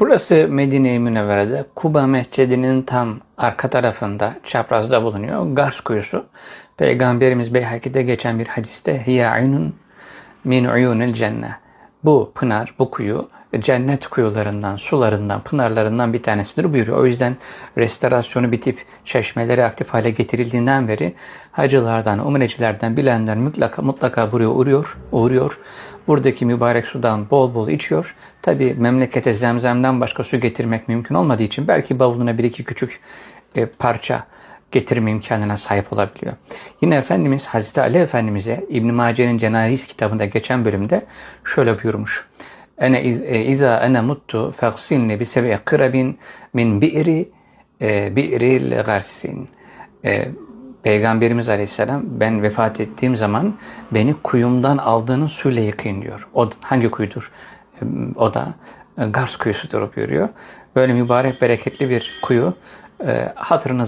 Burası Medine-i Münevvere'de Kuba Mescidi'nin tam arka tarafında çaprazda bulunuyor. Gars kuyusu. Peygamberimiz Beyhaki'de geçen bir hadiste hiye aynun min uyunil cennet. Bu pınar, bu kuyu cennet kuyularından, sularından, pınarlarından bir tanesidir buyuruyor. O yüzden restorasyonu bitip çeşmeleri aktif hale getirildiğinden beri hacılardan, umrecilerden bilenler mutlaka mutlaka buraya uğruyor, uğruyor. Buradaki mübarek sudan bol bol içiyor. Tabi memlekete zemzemden başka su getirmek mümkün olmadığı için belki bavuluna bir iki küçük e, parça getirme imkanına sahip olabiliyor. Yine Efendimiz Hazreti Ali Efendimiz'e İbn Mace'nin Cenayiz kitabında geçen bölümde şöyle buyurmuş. Ene e, iza ene muttu fagsilni bi sebi kırabin min bi'ri e, bi'ril garsin. E, Peygamberimiz Aleyhisselam ben vefat ettiğim zaman beni kuyumdan aldığınız suyla yıkayın diyor. O hangi kuyudur? E, O da Gars kuyusudur buyuruyor. Böyle mübarek bereketli bir kuyu hatırınız